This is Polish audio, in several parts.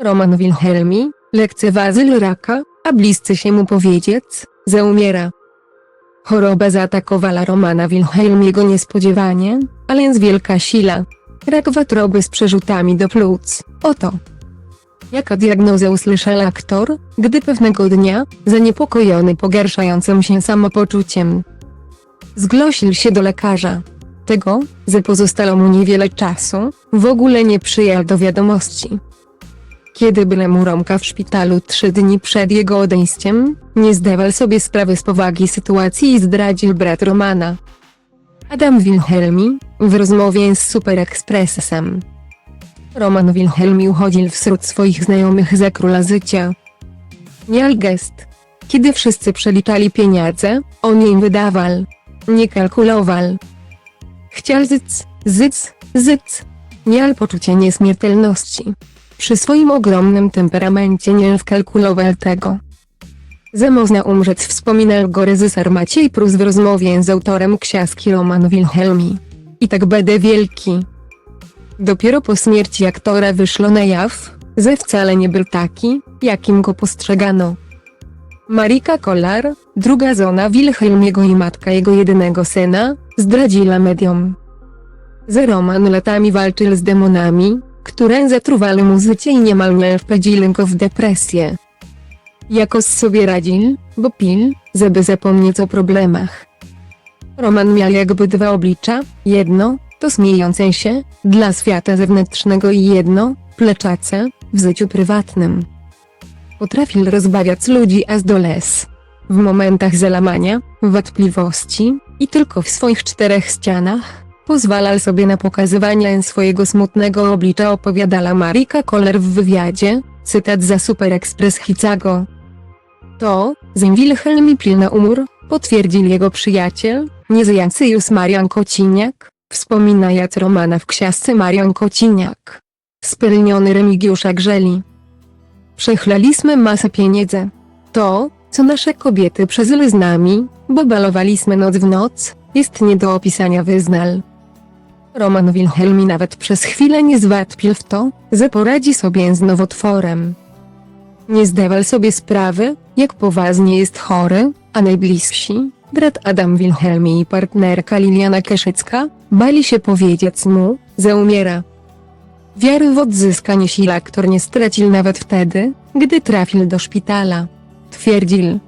Roman Wilhelmi, lekceważył raka, a bliscy się mu powiedzieć, że umiera. Choroba zaatakowała Romana Wilhelmiego niespodziewanie, ale z wielka sila. Rak wątroby z przerzutami do płuc. Oto. Jaka diagnoza usłyszał aktor, gdy pewnego dnia, zaniepokojony pogarszającym się samopoczuciem, zgłosił się do lekarza. Tego, że pozostało mu niewiele czasu, w ogóle nie przyjął do wiadomości. Kiedy byle mu Romka w szpitalu trzy dni przed jego odejściem, nie zdawał sobie sprawy z powagi sytuacji i zdradził brat Romana. Adam Wilhelmi, w rozmowie z Super Expressem. Roman Wilhelmi uchodził wśród swoich znajomych za króla życia. Miał gest. Kiedy wszyscy przeliczali pieniądze, on im wydawał. Nie kalkulował. Chciał zyc, zyc, zyc. Miał poczucie nieśmiertelności. Przy swoim ogromnym temperamencie nie wkalkulował tego. Że można umrzeć wspominał go reżyser Maciej Prus w rozmowie z autorem książki Roman Wilhelmi. I tak będę wielki. Dopiero po śmierci aktora wyszło na jaw, że wcale nie był taki, jakim go postrzegano. Marika Kolar, druga żona Wilhelmiego i matka jego jedynego syna, zdradziła mediom. Że Roman latami walczył z demonami, które zatruwały mu życie i niemal nie wpędzili go w depresję. Jakoś sobie radził, bo pil, żeby zapomnieć o problemach. Roman miał jakby dwa oblicza, jedno, to śmiejące się, dla świata zewnętrznego i jedno, pleczace, w życiu prywatnym. Potrafił rozbawiać ludzi aż do les. W momentach zalamania, wątpliwości, i tylko w swoich czterech ścianach, pozwalał sobie na pokazywanie swojego smutnego oblicza opowiadała Marika Koller w wywiadzie, cytat za Super Express Chicago. To, że Wilhelm pilna umór, potwierdził jego przyjaciel, niezyjancyjus Marian Kociniak, wspominając Romana w książce Marian Kociniak. Spełniony Remigiusz Grzeli. Przechlaliśmy masę pieniędzy. To, co nasze kobiety przeżyły z nami, bo balowaliśmy noc w noc, jest nie do opisania wyznal. Roman Wilhelmi nawet przez chwilę nie zwątpił w to, że poradzi sobie z nowotworem. Nie zdawał sobie sprawy, jak poważnie jest chory, a najbliżsi, brat Adam Wilhelmi i partnerka Liliana Keszycka, bali się powiedzieć mu, że umiera. Wiary w odzyskanie sił aktor nie stracił nawet wtedy, gdy trafił do szpitala. Twierdził,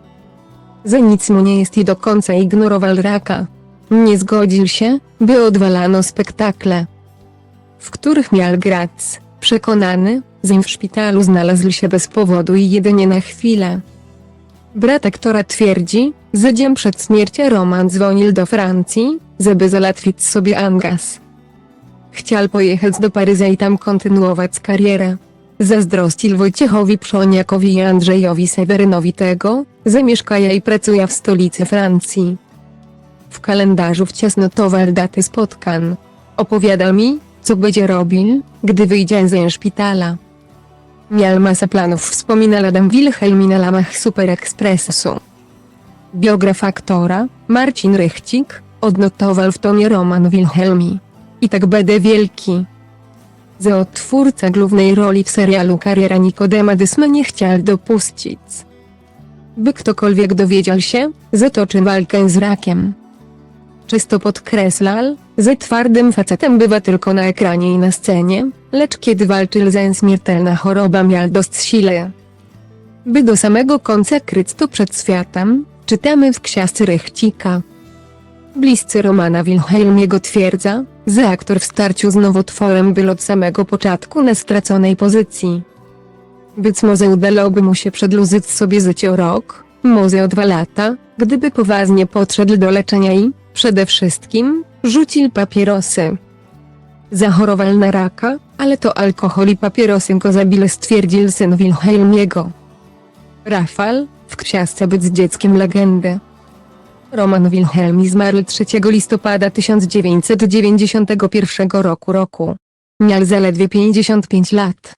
że nic mu nie jest i do końca ignorował raka. Nie zgodził się, by odwalano spektakle, w których miał grać, przekonany, że w szpitalu znalazł się bez powodu i jedynie na chwilę. Brat aktora twierdzi, że dzień przed śmiercią Roman dzwonił do Francji, żeby załatwić sobie angas. Chciał pojechać do Paryża i tam kontynuować karierę. Zazdrościł Wojciechowi Przoniakowi i Andrzejowi Sewerynowi tego, że mieszkaja i pracuje w stolicy Francji. W kalendarzu wciasnotował daty spotkań. Opowiadał mi, co będzie robił, gdy wyjdzie ze szpitala. Miał masę planów wspomina Adam Wilhelmi na lamach Super Expressu. Biograf aktora, Marcin Rychcik, odnotował w tomie Roman Wilhelmi. I tak będę wielki. Że odtwórca głównej roli w serialu Kariera Nikodema Dysma nie chciał dopuścić. By ktokolwiek dowiedział się, że toczy walkę z rakiem. Czysto podkreślał, że twardym facetem bywa tylko na ekranie i na scenie, lecz kiedy walczył ze śmiertelna choroba miał dość sile. By do samego końca kryć to przed światem, czytamy w książce Rychcika. Bliscy Romana Wilhelmiego twierdza, że aktor w starciu z nowotworem był od samego początku na straconej pozycji. Być może udałoby mu się przedłużyć sobie życie o rok, może o dwa lata, gdyby poważnie podszedł do leczenia i, przede wszystkim, rzucił papierosy. Zachorował na raka, ale to alkohol i papierosy go zabili stwierdził syn Wilhelmiego. Rafał, w książce Być dzieckiem legendy. Roman Wilhelmi zmarł 3 listopada 1991 roku roku. Miał zaledwie 55 lat.